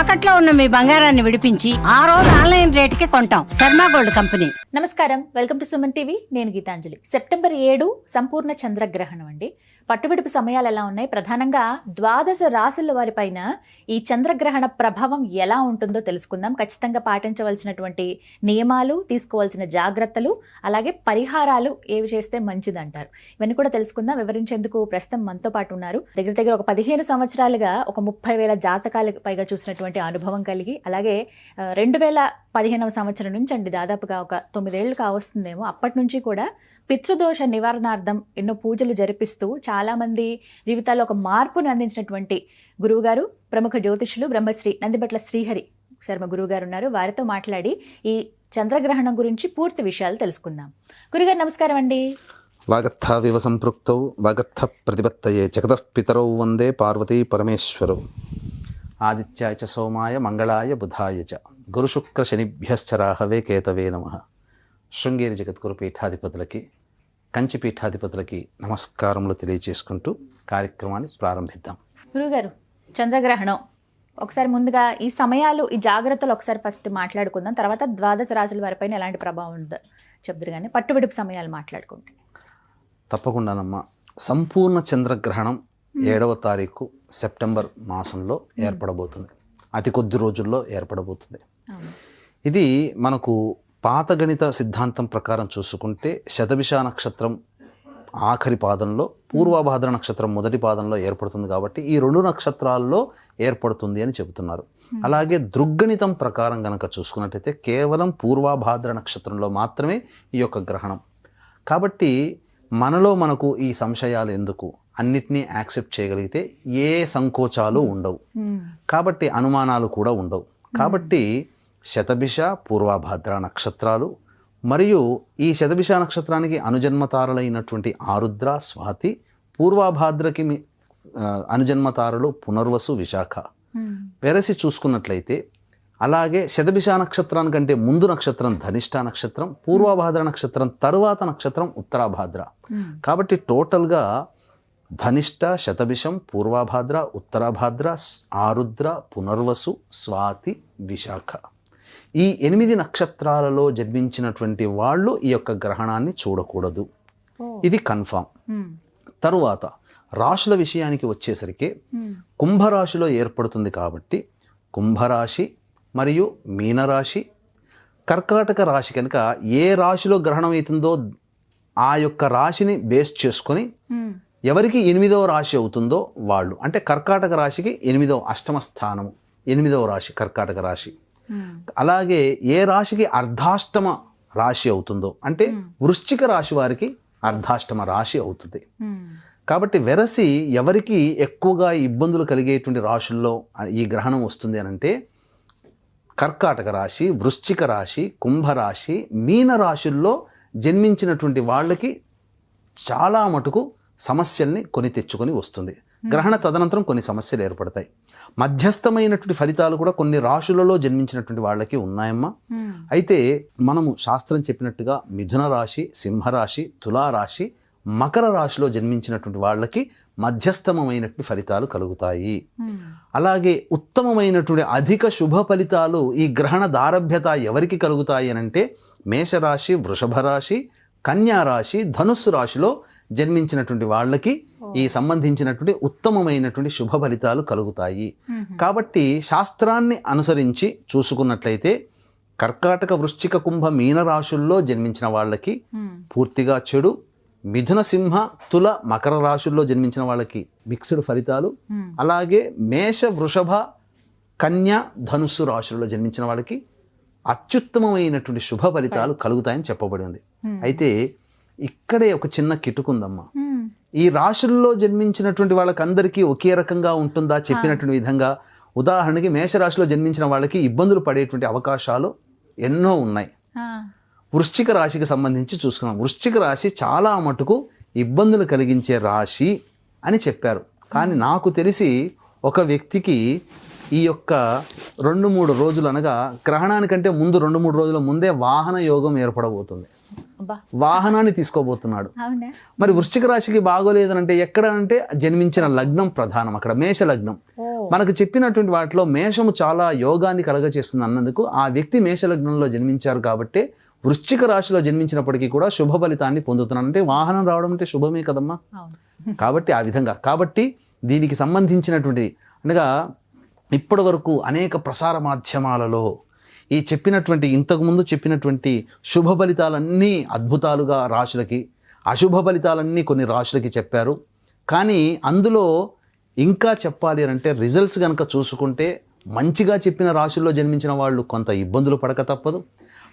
తాకట్లో ఉన్న మీ బంగారాన్ని విడిపించి ఆ రోజు ఆన్లైన్ రేటుకి కొంటాం. Sharma gold company. నమస్కారం. Welcome to Suman TV. నేను గీతాంజలి. సెప్టెంబర్ ఏడు సంపూర్ణ చంద్రగ్రహణం అండి. పట్టుబిడుపు సమయాలు ఎలా ఉన్నాయి? ప్రధానంగా ద్వాదశ రాశుల వారిపైన ఈ చంద్రగ్రహణ ప్రభావం ఎలా ఉంటుందో తెలుసుకుందాం. ఖచ్చితంగా పాటించవలసినటువంటి నియమాలు తీసుకోవాల్సిన జాగ్రత్తలు అలాగే పరిహారాలు ఏవి చేస్తే మంచిదంటారు. ఇవన్నీ కూడా తెలుసుకుందాం. వివరించేందుకు ప్రస్తుతం మనతో పాటు ఉన్నారు. దగ్గర దగ్గర ఒక పదిహేను సంవత్సరాలుగా ఒక ముప్పై వేల జాతకాలకు పైగా చూసినటువంటి అనుభవం కలిగి అలాగే రెండు వేల పదిహేనవ సంవత్సరం నుంచి అండి దాదాపుగా ఒక తొమ్మిదేళ్ళు కావస్తుందేమో. అప్పటి నుంచి కూడా పితృదోష నివారణార్థం ఎన్నో పూజలు జరిపిస్తూ చాలామంది జీవితాల్లో ఒక మార్పును అందించినటువంటి గురువుగారు ప్రముఖ జ్యోతిషులు బ్రహ్మశ్రీ నందిబట్ల శ్రీహరి శర్మ గురువుగారు ఉన్నారు. వారితో మాట్లాడి ఈ చంద్రగ్రహణం గురించి పూర్తి విషయాలు తెలుసుకుందాం. గురుగారు నమస్కారం అండి. వాగర్థావివ సంపృక్తౌ వాగర్థ ప్రతిపత్తయే జగదఃపితరౌ వందే పార్వతీ పరమేశ్వరౌ. ఆదిత్యాయ చ సోమాయ మంగళాయ బుధాయ చ. గురుశుక్ర శనిభ్యశ్చ రాహవే కేతవే నమ. శృంగేరి జగద్గురు పీఠాధిపతులకి కంచి పీఠాధిపతులకి నమస్కారములు తెలియజేసుకుంటూ కార్యక్రమాన్ని ప్రారంభిద్దాం. గురుగారు చంద్రగ్రహణం. ఒకసారి ముందుగా ఈ సమయాలు ఈ జాగ్రత్తలు ఒకసారి ఫస్ట్ మాట్లాడుకుందాం. తర్వాత ద్వాదశ రాశుల వారిపైన ఎలాంటి ప్రభావం ఉందో చెప్తారు కానీ పట్టుబిడుపు సమయాలు మాట్లాడుకుంటే. తప్పకుండానమ్మా. సంపూర్ణ చంద్రగ్రహణం ఏడవ తారీఖు సెప్టెంబర్ మాసంలో ఏర్పడబోతుంది. అతి కొద్ది రోజుల్లో ఏర్పడబోతుంది. ఇది మనకు పాత గణిత సిద్ధాంతం ప్రకారం చూసుకుంటే శతభిష నక్షత్రం ఆఖరి పాదంలో పూర్వభాద్ర నక్షత్రం మొదటి పాదంలో ఏర్పడుతుంది కాబట్టి ఈ రెండు నక్షత్రాల్లో ఏర్పడుతుంది అని చెబుతున్నారు. అలాగే దృగ్గణితం ప్రకారం గనక చూసుకున్నట్టయితే కేవలం పూర్వభాద్ర నక్షత్రంలో మాత్రమే ఈ యొక్క గ్రహణం. కాబట్టి మనలో మనకు ఈ సంశయాలు ఎందుకు? అన్నిటినీ యాక్సెప్ట్ చేయగలిగితే ఏ సంకోచాలు ఉండవు. కాబట్టి అనుమానాలు కూడా ఉండవు కాబట్టి శతభిష పూర్వభాద్ర నక్షత్రాలు మరియు ఈ శతభిష నక్షత్రానికి అనుజన్మతారులైనటువంటి ఆరుద్ర స్వాతి పూర్వభాద్రకి అనుజన్మతారులు పునర్వసు విశాఖ. వెరసి చూసుకున్నట్లయితే అలాగే శతభిష నక్షత్రానికంటే ముందు నక్షత్రం ధనిష్ట నక్షత్రం పూర్వభాద్ర నక్షత్రం తరువాత నక్షత్రం ఉత్తరాభాద్ర. కాబట్టి టోటల్గా ధనిష్ట శతభిషం పూర్వభాద్ర ఉత్తరాభాద్ర ఆరుద్ర పునర్వసు స్వాతి విశాఖ ఈ ఎనిమిది నక్షత్రాలలో జన్మించినటువంటి వాళ్ళు ఈ యొక్క గ్రహణాన్ని చూడకూడదు. ఇది కన్ఫామ్. తరువాత రాశుల విషయానికి వచ్చేసరికి. కుంభరాశిలో ఏర్పడుతుంది కాబట్టి కుంభరాశి మరియు మీనరాశి కర్కాటక రాశి కనుక ఏ రాశిలో గ్రహణం అవుతుందో ఆ యొక్క రాశిని బేస్ చేసుకొని. ఎవరికి ఎనిమిదవ రాశి అవుతుందో వాళ్ళు. అంటే కర్కాటక రాశికి ఎనిమిదవ అష్టమ స్థానము. ఎనిమిదవ రాశి కర్కాటక రాశి. అలాగే ఏ రాశికి అర్ధాష్టమ రాశి అవుతుందో. అంటే వృశ్చిక రాశి వారికి అర్ధాష్టమ రాశి అవుతుంది. కాబట్టి వెరసి ఎవరికి ఎక్కువగా ఇబ్బందులు కలిగేటువంటి రాశుల్లో ఈ గ్రహణం వస్తుంది అని అంటే కర్కాటక రాశి వృశ్చిక రాశి కుంభరాశి మీన రాశుల్లో జన్మించినటువంటి వాళ్ళకి చాలా మటుకు సమస్యల్ని కొని తెచ్చుకొని వస్తుంది గ్రహణ తదనంతరం కొన్ని సమస్యలు ఏర్పడతాయి మధ్యస్థమైనటువంటి ఫలితాలు కూడా కొన్ని రాశులలో జన్మించినటువంటి వాళ్ళకి ఉన్నాయమ్మా మ్మ్. అయితే మనము శాస్త్రం చెప్పినట్టుగా మిథున రాశి సింహరాశి తులారాశి మకర రాశిలో జన్మించినటువంటి వాళ్ళకి మధ్యస్థమైనటువంటి ఫలితాలు కలుగుతాయి. అలాగే ఉత్తమమైనటువంటి అధిక శుభ ఫలితాలు ఈ గ్రహణ దారభ్యత ఎవరికి కలుగుతాయి అని అంటే మేషరాశి వృషభ రాశి కన్యా రాశి ధనుస్సు రాశిలో జన్మించినటువంటి వాళ్ళకి ఈ సంబంధించినటువంటి ఉత్తమమైనటువంటి శుభ ఫలితాలు కలుగుతాయి. కాబట్టి శాస్త్రాన్ని అనుసరించి చూసుకున్నట్లయితే కర్కాటక వృశ్చిక కుంభ మీన రాశుల్లో జన్మించిన వాళ్ళకి. పూర్తిగా చెడు మిథున సింహ తుల మకర రాశుల్లో జన్మించిన వాళ్ళకి మిక్స్డ్ ఫలితాలు. అలాగే మేష వృషభ కన్య ధనుస్సు రాశులలో జన్మించిన వాళ్ళకి అత్యుత్తమమైనటువంటి శుభ ఫలితాలు కలుగుతాయని చెప్పబడి ఉంది అయితే ఇక్కడే ఒక చిన్న కిటుకుందమ్మా. మ్మ్. ఈ రాశుల్లో జన్మించినటువంటి వాళ్ళకందరికీ ఒకే రకంగా ఉంటుందా చెప్పినటువంటి విధంగా ఉదాహరణకి మేషరాశిలో జన్మించిన వాళ్ళకి ఇబ్బందులు పడేటువంటి అవకాశాలు ఎన్నో ఉన్నాయి. వృశ్చిక రాశికి సంబంధించి చూసుకున్నాం వృశ్చిక రాశి చాలా మటుకు ఇబ్బందులు కలిగించే రాశి అని చెప్పారు. కానీ నాకు తెలిసి ఒక వ్యక్తికి ఈ యొక్క రెండు మూడు రోజులు అనగా గ్రహణానికంటే ముందు రెండు మూడు రోజుల ముందే వాహన యోగం ఏర్పడబోతుంది. వాహనాన్ని తీసుకోబోతున్నాడు. మరి వృశ్చిక రాశికి బాగోలేదనంటే ఎక్కడ అంటే జన్మించిన లగ్నం ప్రధానం అక్కడ మేష లగ్నం. మనకు చెప్పినటువంటి వాటిలో మేషము చాలా యోగాన్ని కలగచేస్తుంది అన్నందుకు ఆ వ్యక్తి మేష లగ్నంలో జన్మించారు కాబట్టి వృశ్చిక రాశిలో జన్మించినప్పటికీ కూడా శుభ ఫలితాన్ని పొందుతున్నాను అంటే వాహనం రావడం అంటే శుభమే కదమ్మా. కాబట్టి ఆ విధంగా. కాబట్టి దీనికి సంబంధించినటువంటి అనగా ఇప్పటి వరకు అనేక ప్రసార మాధ్యమాలలో ఈ చెప్పినటువంటి ఇంతకుముందు చెప్పినటువంటి శుభ ఫలితాలన్నీ అద్భుతాలుగా రాశులకి అశుభ ఫలితాలన్నీ కొన్ని రాశులకి చెప్పారు. కానీ అందులో ఇంకా చెప్పాలి అని అంటే రిజల్ట్స్ కనుక చూసుకుంటే మంచిగా చెప్పిన రాశుల్లో జన్మించిన వాళ్ళు కొంత ఇబ్బందులు పడక తప్పదు.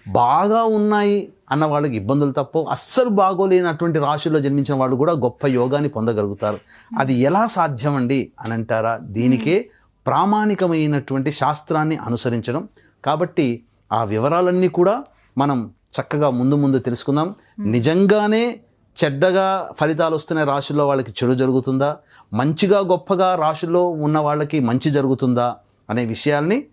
బాగా ఉన్నాయి అన్న వాళ్ళకి ఇబ్బందులు తప్పవు. అస్సలు బాగోలేనటువంటి రాశుల్లో జన్మించిన వాళ్ళు కూడా గొప్ప యోగాన్ని పొందగలుగుతారు. అది ఎలా సాధ్యమండి అని అంటారా? దీనికే ప్రామాణికమైనటువంటి శాస్త్రాన్ని అనుసరించడం కాబట్టి ఆ వివరాలన్నీ కూడా మనం చక్కగా ముందు ముందు తెలుసుకుందాం. నిజంగానే చెడ్డగా ఫలితాలు వస్తున్న రాశుల్లో వాళ్ళకి చెడు జరుగుతుందా? మంచిగా గొప్పగా రాశుల్లో ఉన్న వాళ్ళకి మంచి జరుగుతుందా? అనే విషయాల్ని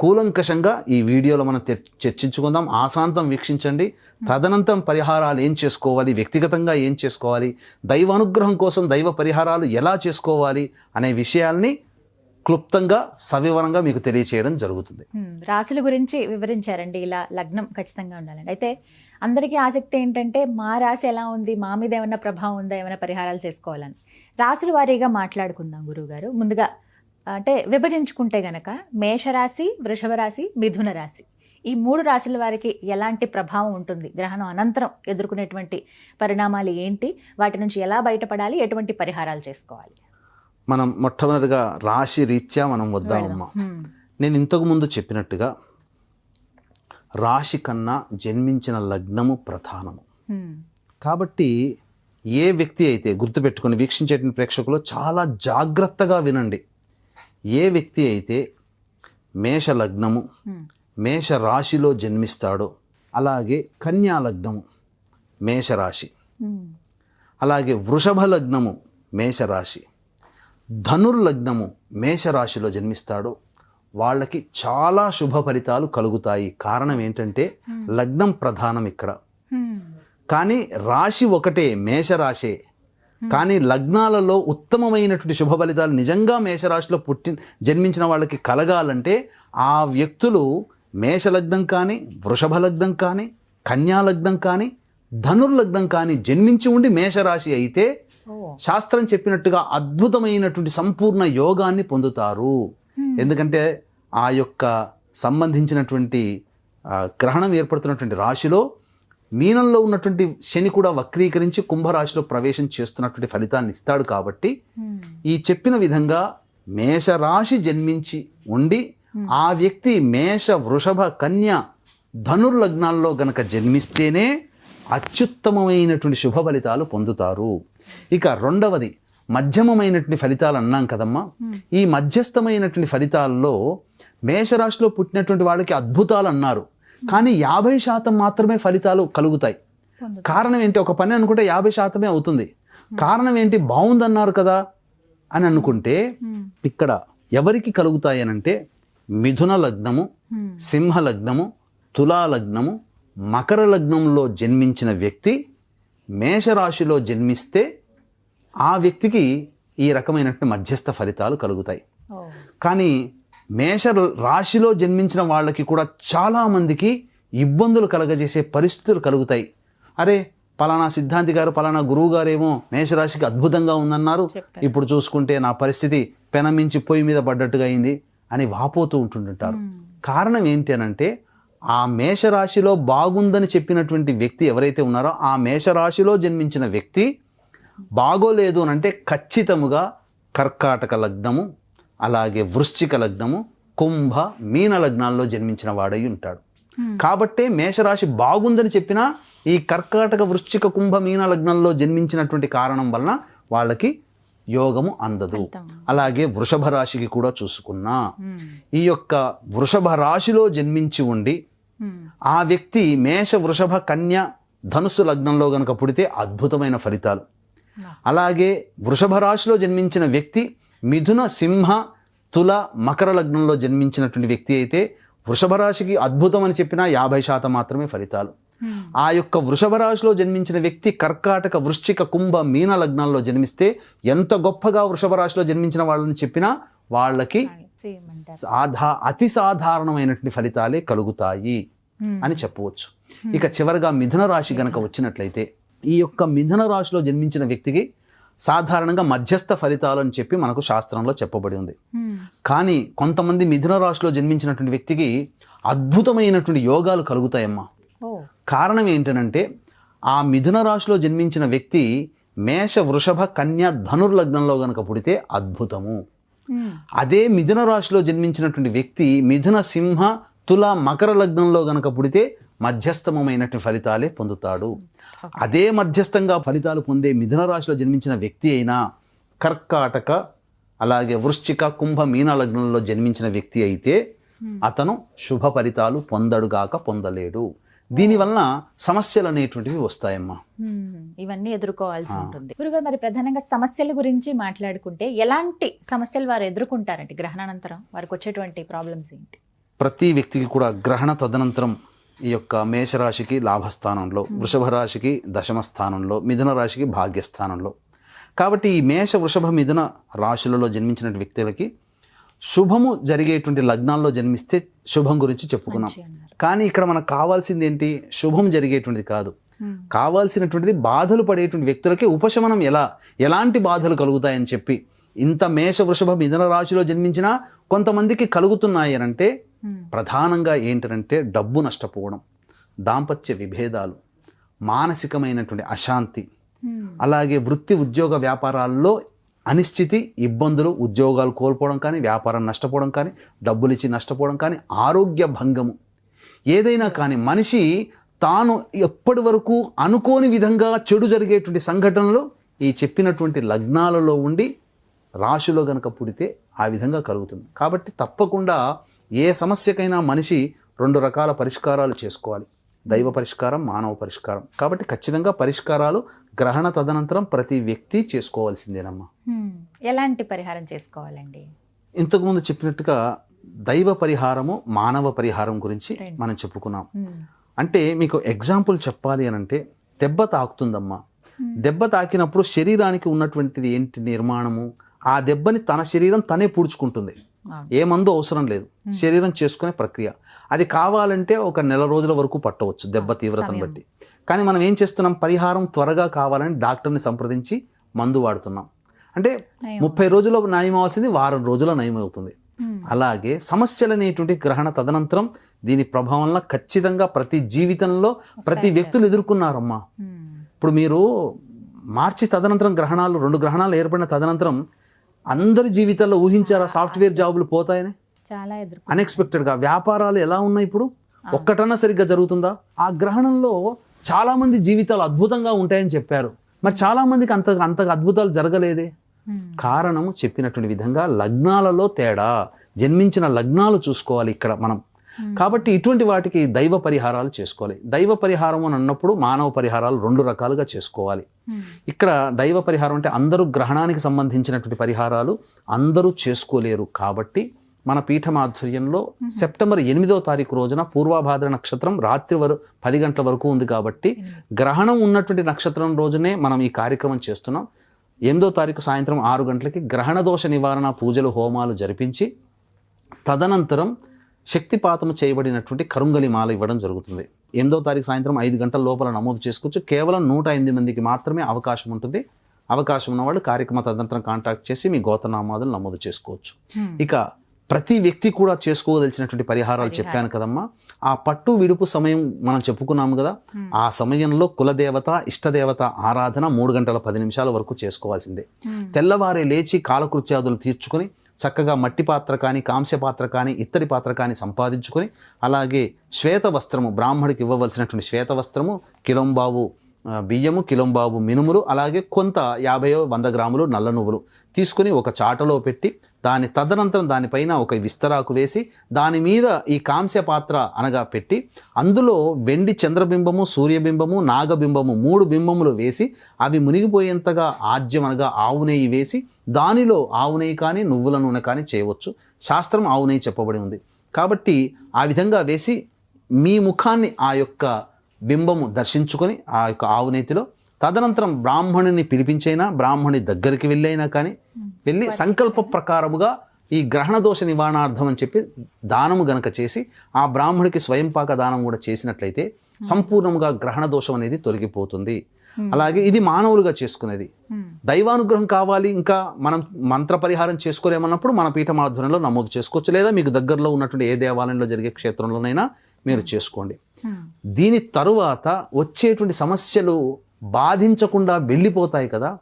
కూలంకషంగా ఈ వీడియోలో మనం చర్చించుకుందాం. ఆశాంతం వీక్షించండి. తదనంతరం పరిహారాలు ఏం చేసుకోవాలి? వ్యక్తిగతంగా ఏం చేసుకోవాలి? దైవ అనుగ్రహం కోసం దైవ పరిహారాలు ఎలా చేసుకోవాలి? అనే విషయాల్ని క్లుప్తంగా సవివరంగా మీకు తెలియచేయడం జరుగుతుంది. రాశుల గురించి వివరించారండి. ఇలా లగ్నం ఖచ్చితంగా ఉండాలండి. అయితే అందరికీ ఆసక్తి ఏంటంటే మా రాశి ఎలా ఉంది? మా మీద ఏమైనా ప్రభావం ఉందా? ఏమైనా పరిహారాలు చేసుకోవాలని. రాశుల వారీగా మాట్లాడుకుందాం గురువుగారు. ముందుగా అంటే విభజించుకుంటే గనక మేషరాశి వృషభ రాశి మిథున రాశి. ఈ మూడు రాశుల వారికి ఎలాంటి ప్రభావం ఉంటుంది? గ్రహణం అనంతరం ఎదుర్కొనేటువంటి పరిణామాలు ఏంటి? వాటి నుంచి ఎలా బయటపడాలి? ఎటువంటి పరిహారాలు చేసుకోవాలి? మనం మొట్టమొదటిగా రాశి రీత్యా మనం వద్దామమ్మా. నేను ఇంతకు ముందు చెప్పినట్టుగా రాశి కన్నా జన్మించిన లగ్నము ప్రధానము. కాబట్టి ఏ వ్యక్తి అయితే గుర్తుపెట్టుకొని వీక్షించేటువంటి ప్రేక్షకులు చాలా జాగ్రత్తగా వినండి. ఏ వ్యక్తి అయితే మేష లగ్నము మేష రాశిలో జన్మిస్తాడో అలాగే కన్యా లగ్నము మేషరాశి అలాగే వృషభ లగ్నము మేషరాశి ధనుర్లగ్నము మేషరాశిలో జన్మిస్తాడో. వాళ్ళకి చాలా శుభ ఫలితాలు కలుగుతాయి. కారణం ఏంటంటే లగ్నం ప్రధానం ఇక్కడ. కానీ రాశి ఒకటే మేషరాశే. కానీ లగ్నాలలో ఉత్తమమైనటువంటి శుభ ఫలితాలు నిజంగా మేషరాశిలో పుట్టి జన్మించిన వాళ్ళకి కలగాలంటే ఆ వ్యక్తులు మేషలగ్నం కానీ వృషభ లగ్నం కానీ కన్యాలగ్నం కానీ ధనుర్లగ్నం కానీ జన్మించి ఉండి మేషరాశి అయితే శాస్త్రం చెప్పినట్టుగా అద్భుతమైనటువంటి సంపూర్ణ యోగాన్ని పొందుతారు. ఎందుకంటే ఆ యొక్క సంబంధించినటువంటి గ్రహణం ఏర్పడుతున్నటువంటి రాశిలో మీనంలో ఉన్నటువంటి శని కూడా వక్రీకరించి కుంభరాశిలో ప్రవేశం చేస్తున్నటువంటి ఫలితాన్ని ఇస్తాడు కాబట్టి హ్మ్, ఈ చెప్పిన విధంగా మేషరాశి జన్మించి ఉండి ఆ వ్యక్తి మేష వృషభ కన్య ధనుర్లగ్నాల్లో గనక జన్మిస్తేనే అత్యుత్తమమైనటువంటి శుభ ఫలితాలు పొందుతారు. ఇక రెండవది మధ్యమమైనటువంటి ఫలితాలు అన్నాం కదమ్మా. ఈ మధ్యస్థమైనటువంటి ఫలితాల్లో మేషరాశిలో పుట్టినటువంటి వాళ్ళకి అద్భుతాలు అన్నారు. కానీ యాభై శాతం మాత్రమే ఫలితాలు కలుగుతాయి. కారణం ఏంటి? ఒక పని అనుకుంటే యాభై శాతమే అవుతుంది. కారణం ఏంటి? బాగుందన్నారు కదా అని అనుకుంటే ఇక్కడ ఎవరికి కలుగుతాయి అని అంటే మిథున లగ్నము సింహ లగ్నము తులా లగ్నము మకర లగ్నంలో జన్మించిన వ్యక్తి మేషరాశిలో జన్మిస్తే ఆ వ్యక్తికి ఈ రకమైనటువంటి మధ్యస్థ ఫలితాలు కలుగుతాయి. కానీ మేష రాశిలో జన్మించిన వాళ్ళకి కూడా చాలామందికి ఇబ్బందులు కలగజేసే పరిస్థితులు కలుగుతాయి. అరే పలానా సిద్ధాంతి గారు పలానా గురువు గారేమో మేషరాశికి అద్భుతంగా ఉందన్నారు. ఇప్పుడు చూసుకుంటే నా పరిస్థితి పెనమించి పొయ్యి మీద పడ్డట్టుగా అయింది అని వాపోతూ ఉంటుంటారు కారణం ఏంటి అనంటే ఆ మేషరాశిలో బాగుందని చెప్పినటువంటి వ్యక్తి ఎవరైతే ఉన్నారో ఆ మేషరాశిలో జన్మించిన వ్యక్తి బాగోలేదు అని అంటే ఖచ్చితముగా కర్కాటక లగ్నము అలాగే వృశ్చిక లగ్నము కుంభ మీన లగ్నాల్లో జన్మించిన వాడై ఉంటాడు. కాబట్టే మేషరాశి బాగుందని చెప్పినా ఈ కర్కాటక వృశ్చిక కుంభ మీన లగ్నంలో జన్మించినటువంటి కారణం వలన వాళ్ళకి యోగము అందదు. అలాగే వృషభ రాశికి కూడా చూసుకున్నా. ఈ యొక్క వృషభ రాశిలో జన్మించి ఉండి ఆ వ్యక్తి మేష వృషభ కన్య ధనుస్సు లగ్నంలో గనక పుడితే అద్భుతమైన ఫలితాలు అలాగే వృషభ రాశిలో జన్మించిన వ్యక్తి మిథున సింహ తుల మకర లగ్నంలో జన్మించినటువంటి వ్యక్తి అయితే వృషభ రాశికి అద్భుతం అని చెప్పినా యాభై శాతం మాత్రమే ఫలితాలు ఆ యొక్క వృషభ రాశిలో జన్మించిన వ్యక్తి కర్కాటక వృశ్చిక కుంభ మీన లగ్నాల్లో జన్మిస్తే ఎంత గొప్పగా వృషభ రాశిలో జన్మించిన వాళ్ళని చెప్పినా వాళ్ళకి. సాధా అతి సాధారణమైనటువంటి ఫలితాలే కలుగుతాయి. అని చెప్పవచ్చు. ఇక చివరగా మిథున రాశి గనక వచ్చినట్లయితే ఈ యొక్క మిథున రాశిలో జన్మించిన వ్యక్తికి సాధారణంగా మధ్యస్థ ఫలితాలు అని చెప్పి మనకు శాస్త్రంలో చెప్పబడి ఉంది. Hmm. కానీ కొంతమంది మిథున రాశిలో జన్మించినటువంటి వ్యక్తికి అద్భుతమైనటువంటి యోగాలు కలుగుతాయమ్మా. కారణం ఏంటనంటే ఆ మిథున రాశిలో జన్మించిన వ్యక్తి మేష వృషభ కన్య ధనుర్లగ్నంలో గనక పుడితే అద్భుతము. Hmm. అదే మిథున రాశిలో జన్మించినటువంటి వ్యక్తి మిథున సింహ తుల మకర లగ్నంలో గనక పుడితే మధ్యస్థమైనటువంటి ఫలితాలే పొందుతాడు. అదే మధ్యస్థంగా ఫలితాలు పొందే మిథున రాశిలో జన్మించిన వ్యక్తి అయినా కర్కాటక అలాగే వృశ్చిక కుంభ మీన లగ్నంలో జన్మించిన వ్యక్తి అయితే అతను శుభ ఫలితాలు పొందడుగాక పొందలేడు. దీనివల్ల సమస్యలు అనేటువంటివి వస్తాయమ్మా. ఇవన్నీ ఎదుర్కోవాల్సి ఉంటుంది. గురుగారు మరి ప్రధానంగా సమస్యల గురించి మాట్లాడుకుంటే ఎలాంటి సమస్యలు వారు ఎదుర్కొంటారండి? గ్రహణానంతరం వారికి వచ్చేటువంటి ప్రాబ్లమ్స్ ఏంటి? ప్రతి వ్యక్తికి కూడా గ్రహణ తదనంతరం ఈ యొక్క మేషరాశికి లాభస్థానంలో వృషభ రాశికి దశమ స్థానంలో మిథున రాశికి భాగ్యస్థానంలో కాబట్టి ఈ మేష వృషభ మిథున రాశులలో జన్మించిన వ్యక్తులకి శుభము జరిగేటువంటి లగ్నాల్లో జన్మిస్తే శుభం గురించి చెప్పుకున్నాం. కానీ ఇక్కడ మనకు కావాల్సింది ఏంటి శుభం జరిగేటువంటిది కాదు. కావాల్సినటువంటిది బాధలు పడేటువంటి వ్యక్తులకి ఉపశమనం ఎలా ఎలాంటి బాధలు కలుగుతాయని చెప్పి ఇంత మేష వృషభ మిథున రాశిలో జన్మించినా కొంతమందికి కలుగుతున్నాయి అని అంటే. ప్రధానంగా ఏంటంటే డబ్బు నష్టపోవడం దాంపత్య విభేదాలు మానసికమైనటువంటి అశాంతి. అలాగే వృత్తి ఉద్యోగ వ్యాపారాల్లో అనిశ్చితి ఇబ్బందులు ఉద్యోగాలు కోల్పోవడం కానీ వ్యాపారం నష్టపోవడం కానీ డబ్బులు ఇచ్చి నష్టపోవడం కానీ ఆరోగ్య భంగము. ఏదైనా కానీ మనిషి తాను ఎప్పటి వరకు అనుకోని విధంగా చెడు జరిగేటువంటి సంఘటనలు ఈ చెప్పినటువంటి లగ్నాలలో ఉండి రాశిలో గనక పుడితే ఆ విధంగా కలుగుతుంది. కాబట్టి తప్పకుండా ఏ సమస్యకైనా మనిషి రెండు రకాల పరిష్కారాలు చేసుకోవాలి దైవ పరిష్కారం మానవ పరిష్కారం కాబట్టి ఖచ్చితంగా పరిష్కారాలు గ్రహణ తదనంతరం ప్రతి వ్యక్తి చేసుకోవాల్సిందేనమ్మా. ఎలాంటి పరిహారం చేసుకోవాలండి ఇంతకుముందు చెప్పినట్టుగా దైవ పరిహారము మానవ పరిహారం గురించి. మనం చెప్పుకున్నాం. అంటే మీకు ఎగ్జాంపుల్ చెప్పాలి అని అంటే దెబ్బ తాకుతుందమ్మా దెబ్బ తాకినప్పుడు శరీరానికి ఉన్నటువంటిది ఏంటి నిర్మాణము ఆ దెబ్బని తన శరీరం తనే పూడ్చుకుంటుంది. ఏ మందు అవసరం లేదు. శరీరం చేసుకునే ప్రక్రియ. అది కావాలంటే ఒక నెల రోజుల వరకు పట్టవచ్చు దెబ్బ తీవ్రతను బట్టి. కానీ మనం ఏం చేస్తున్నాం? పరిహారం త్వరగా కావాలని డాక్టర్ని సంప్రదించి మందు వాడుతున్నాం. అంటే. ముప్పై రోజుల్లో నయం అవ్వాల్సింది వారం రోజుల నయం అవుతుంది. అలాగే సమస్యలు అనేటువంటి గ్రహణ తదనంతరం దీని ప్రభావం ఖచ్చితంగా ప్రతి జీవితంలో ప్రతి వ్యక్తులు ఎదుర్కొన్నారమ్మా. ఇప్పుడు మీరు మార్చి తదనంతరం గ్రహణాలు రెండు గ్రహణాలు ఏర్పడిన తదనంతరం అందరి జీవితాల్లో ఊహించారా సాఫ్ట్వేర్ జాబులు పోతాయని? చాలా అన్ఎక్స్పెక్టెడ్గా వ్యాపారాలు ఎలా ఉన్నాయి ఇప్పుడు? ఒక్కటన్నా సరిగ్గా జరుగుతుందా? ఆ గ్రహణంలో చాలా మంది జీవితాలు అద్భుతంగా ఉంటాయని చెప్పారు. మరి చాలా మందికి అంత అంత అద్భుతాలు జరగలేదే. కారణము చెప్పినటువంటి విధంగా లగ్నాలలో తేడా. జన్మించిన లగ్నాలు చూసుకోవాలి ఇక్కడ మనం. కాబట్టి ఇటువంటి వాటికి దైవ పరిహారాలు చేసుకోవాలి. దైవ పరిహారం అని అన్నప్పుడు మానవ పరిహారాలు రెండు రకాలుగా చేసుకోవాలి. Hmm. ఇక్కడ దైవ పరిహారం అంటే అందరూ గ్రహణానికి సంబంధించినటువంటి పరిహారాలు అందరూ చేసుకోలేరు కాబట్టి మన పీఠమాధుర్యంలో సెప్టెంబర్ ఎనిమిదవ తారీఖు రోజున పూర్వాభాద్ర నక్షత్రం రాత్రి వరకు పది గంటల వరకు ఉంది కాబట్టి గ్రహణం ఉన్నటువంటి నక్షత్రం రోజునే మనం ఈ కార్యక్రమం చేస్తున్నాం. ఎనిమిదో తారీఖు సాయంత్రం ఆరు గంటలకి గ్రహణ దోష నివారణ పూజలు హోమాలు జరిపించి తదనంతరం శక్తిపాతము చేయబడినటువంటి కరుంగలి మాల ఇవ్వడం జరుగుతుంది. ఎనిమిదో తారీఖు సాయంత్రం ఐదు గంటల లోపల నమోదు చేసుకోవచ్చు. కేవలం నూట ఎనిమిది మందికి మాత్రమే అవకాశం ఉంటుంది. అవకాశం ఉన్నవాళ్ళు కార్యక్రమ తదనంతరం కాంటాక్ట్ చేసి మీ గోతనామాదులు నమోదు చేసుకోవచ్చు. ఇక ప్రతి వ్యక్తి కూడా చేసుకోదలిచినటువంటి పరిహారాలు చెప్పాను కదమ్మా. ఆ పట్టు విడుపు సమయం మనం చెప్పుకున్నాము కదా. ఆ సమయంలో కులదేవత ఇష్టదేవత ఆరాధన మూడు గంటల పది నిమిషాల వరకు చేసుకోవాల్సిందే. తెల్లవారే లేచి కాలకృత్యాదులు తీర్చుకొని చక్కగా మట్టి పాత్ర కానీ కాంస్య పాత్ర కానీ ఇత్తడి పాత్ర కానీ సంపాదించుకొని అలాగే శ్వేత వస్త్రము బ్రాహ్మడికి ఇవ్వవలసినటువంటి శ్వేత వస్త్రము కిలంబావు బియ్యము కిలంబాబు మినుములు అలాగే కొంత యాభైయో వంద గ్రాములు నల్ల నువ్వులు తీసుకుని ఒక చాటలో పెట్టి దాని తదనంతరం దానిపైన ఒక విస్తరాకు వేసి దాని మీద ఈ కాంస్య పాత్ర అనగా పెట్టి అందులో వెండి చంద్రబింబము సూర్యబింబము నాగబింబము మూడు బింబములు వేసి అవి మునిగిపోయేంతగా ఆజ్యం అనగా ఆవు నెయ్యి వేసి దానిలో ఆవు నెయ్యి కానీ నువ్వుల నూనె కానీ చేయవచ్చు. శాస్త్రం ఆవు నెయ్యి చెప్పబడి ఉంది. కాబట్టి ఆ విధంగా వేసి మీ ముఖాన్ని ఆ యొక్క బింబము దర్శించుకొని ఆ యొక్క ఆవు నేతిలో తదనంతరం బ్రాహ్మణుని పిలిపించైనా బ్రాహ్మణి దగ్గరికి వెళ్ళైనా కానీ వెళ్ళి సంకల్ప ప్రకారముగా ఈ గ్రహణ దోష నివారణార్థం అని చెప్పి దానము గనక చేసి ఆ బ్రాహ్మడికి స్వయంపాక దానం కూడా చేసినట్లయితే సంపూర్ణంగా గ్రహణ దోషం అనేది తొలగిపోతుంది. అలాగే ఇది మానవులుగా చేసుకునేది. దైవానుగ్రహం కావాలి ఇంకా మనం మంత్ర పరిహారం చేసుకోలేమన్నప్పుడు మన పీఠం ఆధ్వర్యంలో నమోదు చేసుకోవచ్చు లేదా మీకు దగ్గరలో ఉన్నటువంటి ఏ దేవాలయంలో జరిగే క్షేత్రంలోనైనా మీరు చేసుకోండి. దీని తరువాత వచ్చేటువంటి సమస్యలు బాధించకుండా వెళ్ళిపోతాయి కదా.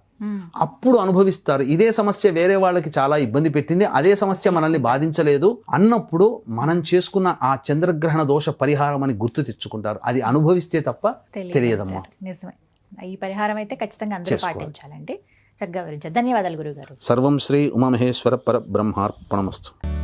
అప్పుడు అనుభవిస్తారు. ఇదే సమస్య వేరే వాళ్ళకి చాలా ఇబ్బంది పెట్టింది. అదే సమస్య మనల్ని బాధించలేదు అన్నప్పుడు మనం చేసుకున్న ఆ చంద్రగ్రహణ దోష పరిహారం అని గుర్తు తెచ్చుకుంటారు. అది అనుభవిస్తే తప్ప తెలియదమ్మా. నిజమే. ఈ పరిహారం అయితే ఖచ్చితంగా అందరూ పాటించాలండి. చక్కగా ధన్యవాదాలు గురుగారు సర్వం శ్రీ ఉమామహేశ్వర పర బ్రహ్మార్పణమస్తు.